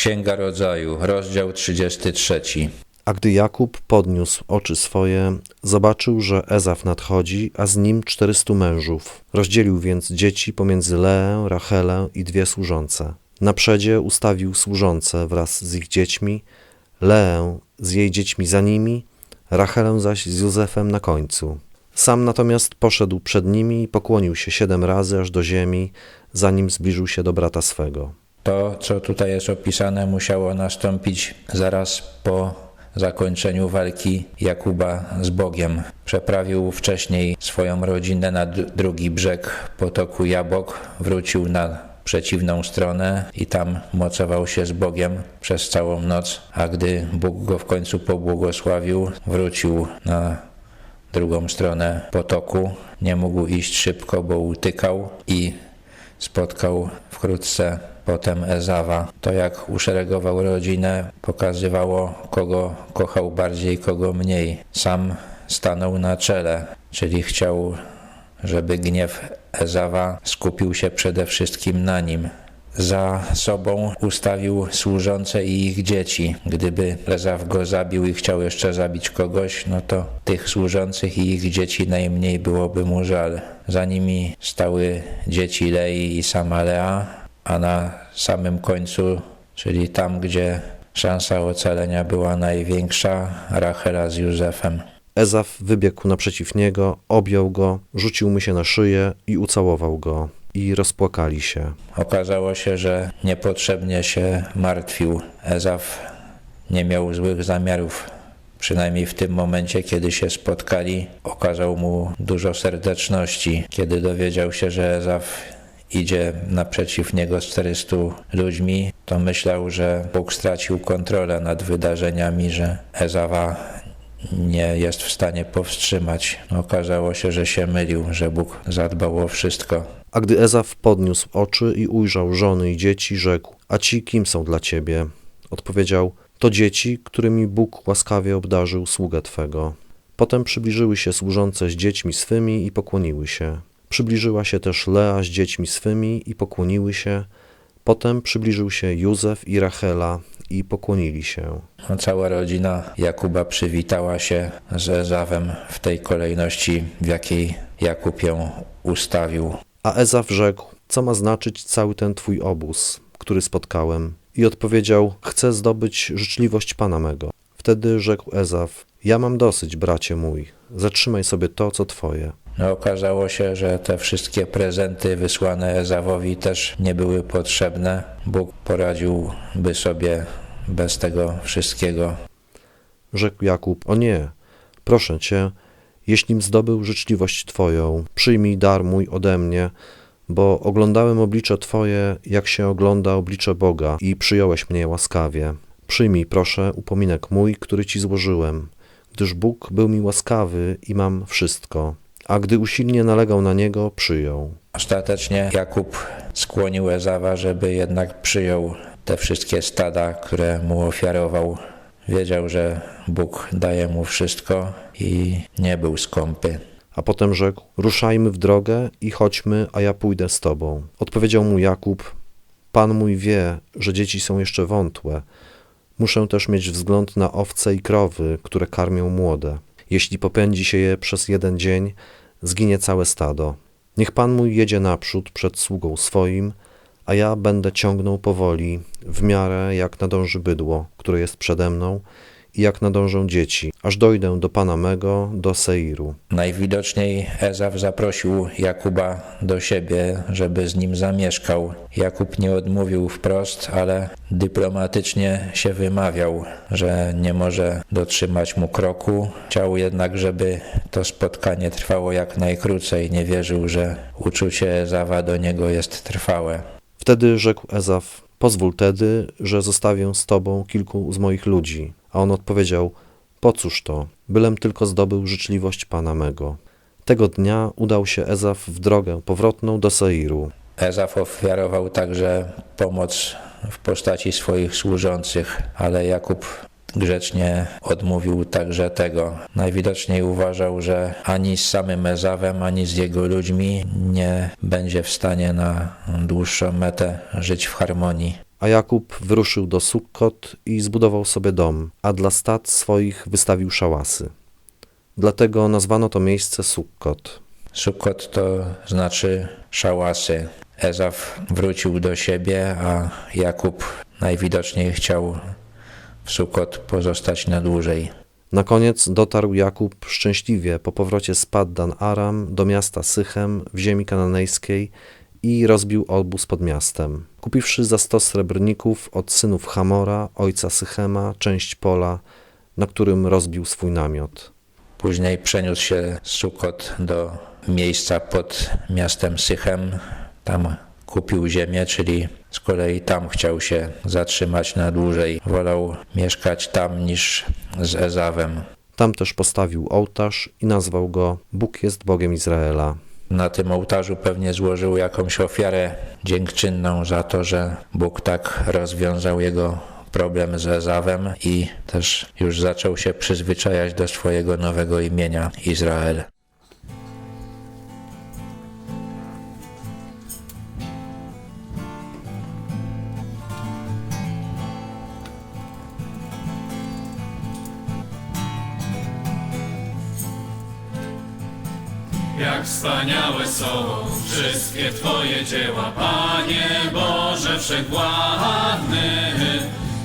Księga Rodzaju, rozdział 33. A gdy Jakub podniósł oczy swoje, zobaczył, że Ezaf nadchodzi, a z nim czterystu mężów. Rozdzielił więc dzieci pomiędzy Leę, Rachelę i dwie służące. Na przedzie ustawił służące wraz z ich dziećmi, Leę z jej dziećmi za nimi, Rachelę zaś z Józefem na końcu. Sam natomiast poszedł przed nimi i pokłonił się siedem razy aż do ziemi, zanim zbliżył się do brata swego. To, co tutaj jest opisane, musiało nastąpić zaraz po zakończeniu walki Jakuba z Bogiem. Przeprawił wcześniej swoją rodzinę na drugi brzeg potoku Jabok, wrócił na przeciwną stronę i tam mocował się z Bogiem przez całą noc, a gdy Bóg go w końcu pobłogosławił, wrócił na drugą stronę potoku. Nie mógł iść szybko, bo utykał i spotkał wkrótce potem Ezawa. To jak uszeregował rodzinę, pokazywało kogo kochał bardziej, kogo mniej. Sam stanął na czele, czyli chciał, żeby gniew Ezawa skupił się przede wszystkim na nim. Za sobą ustawił służące i ich dzieci. Gdyby Ezaw go zabił i chciał jeszcze zabić kogoś, no to tych służących i ich dzieci najmniej byłoby mu żal. Za nimi stały dzieci Lei i sama Lea, a na samym końcu, czyli tam, gdzie szansa ocalenia była największa, Rachela z Józefem. Ezaf wybiegł naprzeciw niego, objął go, rzucił mu się na szyję i ucałował go. I rozpłakali się. Okazało się, że niepotrzebnie się martwił. Ezaf nie miał złych zamiarów. Przynajmniej w tym momencie, kiedy się spotkali, okazał mu dużo serdeczności. Kiedy dowiedział się, że Ezaf idzie naprzeciw niego z 400 ludźmi, to myślał, że Bóg stracił kontrolę nad wydarzeniami, że Ezawa nie jest w stanie powstrzymać. Okazało się, że się mylił, że Bóg zadbał o wszystko. A gdy Ezaf podniósł oczy i ujrzał żony i dzieci, rzekł: A ci kim są dla ciebie? Odpowiedział: To dzieci, którymi Bóg łaskawie obdarzył sługę twego. Potem przybliżyły się służące z dziećmi swymi i pokłoniły się. Przybliżyła się też Lea z dziećmi swymi i pokłoniły się. Potem przybliżył się Józef i Rachela i pokłonili się. Cała rodzina Jakuba przywitała się z Ezawem w tej kolejności, w jakiej Jakub ją ustawił. A Ezaf rzekł: Co ma znaczyć cały ten twój obóz, który spotkałem? I odpowiedział: Chcę zdobyć życzliwość pana mego. Wtedy rzekł Ezaf: Ja mam dosyć, bracie mój. Zatrzymaj sobie to, co twoje. Okazało się, że te wszystkie prezenty wysłane Ezawowi też nie były potrzebne. Bóg poradziłby sobie bez tego wszystkiego. Rzekł Jakub: O nie, proszę cię, jeślim zdobył życzliwość twoją, przyjmij dar mój ode mnie, bo oglądałem oblicze twoje, jak się ogląda oblicze Boga, i przyjąłeś mnie łaskawie. Przyjmij, proszę, upominek mój, który ci złożyłem, gdyż Bóg był mi łaskawy i mam wszystko. A gdy usilnie nalegał na niego, przyjął. Ostatecznie Jakub skłonił Ezawa, żeby jednak przyjął te wszystkie stada, które mu ofiarował. Wiedział, że Bóg daje mu wszystko i nie był skąpy. A potem rzekł: Ruszajmy w drogę i chodźmy, a ja pójdę z tobą. Odpowiedział mu Jakub: Pan mój wie, że dzieci są jeszcze wątłe. Muszę też mieć wzgląd na owce i krowy, które karmią młode. Jeśli popędzi się je przez jeden dzień, zginie całe stado. Niech Pan mój jedzie naprzód przed sługą swoim, a ja będę ciągnął powoli, w miarę jak nadąży bydło, które jest przede mną, i jak nadążą dzieci, aż dojdę do Pana mego, do Seiru. Najwidoczniej Ezaw zaprosił Jakuba do siebie, żeby z nim zamieszkał. Jakub nie odmówił wprost, ale dyplomatycznie się wymawiał, że nie może dotrzymać mu kroku. Chciał jednak, żeby to spotkanie trwało jak najkrócej. Nie wierzył, że uczucie Ezawa do niego jest trwałe. Wtedy rzekł Ezaf: Pozwól tedy, że zostawię z tobą kilku z moich ludzi. A on odpowiedział: Po cóż to? Bylem tylko zdobył życzliwość pana mego. Tego dnia udał się Ezaf w drogę powrotną do Seiru. Ezaf ofiarował także pomoc w postaci swoich służących, ale Jakub grzecznie odmówił także tego. Najwidoczniej uważał, że ani z samym Ezawem, ani z jego ludźmi nie będzie w stanie na dłuższą metę żyć w harmonii. A Jakub wyruszył do Sukkot i zbudował sobie dom, a dla stad swoich wystawił szałasy. Dlatego nazwano to miejsce Sukkot. Sukkot to znaczy szałasy. Ezaf wrócił do siebie, a Jakub najwidoczniej chciał Sukkot pozostać na dłużej. Na koniec dotarł Jakub szczęśliwie po powrocie z Paddan Aram do miasta Sychem w ziemi kananejskiej i rozbił obóz pod miastem. Kupiwszy za sto srebrników od synów Hamora, ojca Sychema, część pola, na którym rozbił swój namiot. Później przeniósł się z Sukkot do miejsca pod miastem Sychem. Tam kupił ziemię, czyli z kolei tam chciał się zatrzymać na dłużej. Wolał mieszkać tam niż z Ezawem. Tam też postawił ołtarz i nazwał go Bóg jest Bogiem Izraela. Na tym ołtarzu pewnie złożył jakąś ofiarę dziękczynną za to, że Bóg tak rozwiązał jego problem z Ezawem i też już zaczął się przyzwyczajać do swojego nowego imienia Izrael. Jak wspaniałe są wszystkie Twoje dzieła, Panie Boże Wszechwładny.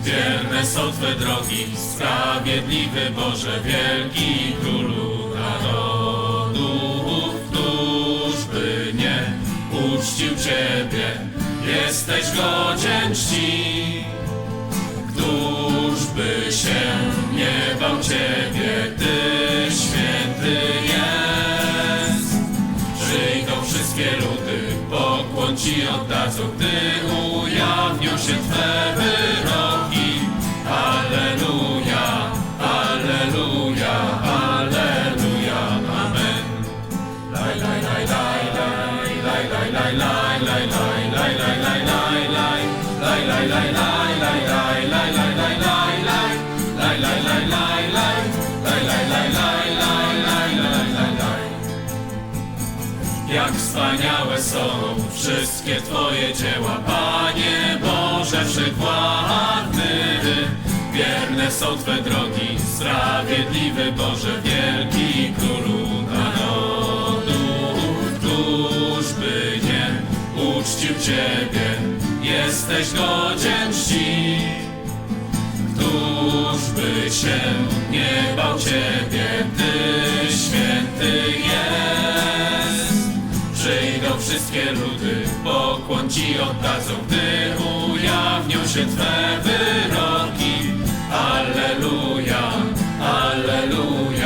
Wierne są Twe drogi, sprawiedliwy Boże, wielki Królu narodów, któż by nie uczcił Ciebie, jesteś godzien czci. Któż by się nie bał Ciebie, Ci oddadzą, gdy ujawnią się Twe Jak wspaniałe są wszystkie Twoje dzieła, Panie Boże Wszechwładny. Wierne są Twe drogi, sprawiedliwy Boże, wielki Królu narodów. Któż by nie uczcił Ciebie, jesteś godzien czci. Któż by się nie bał Ciebie, Dlatego wszystkie ludy pokłon Ci oddadzą, gdy ujawnią się Twe wyroki. Alleluja, Alleluja.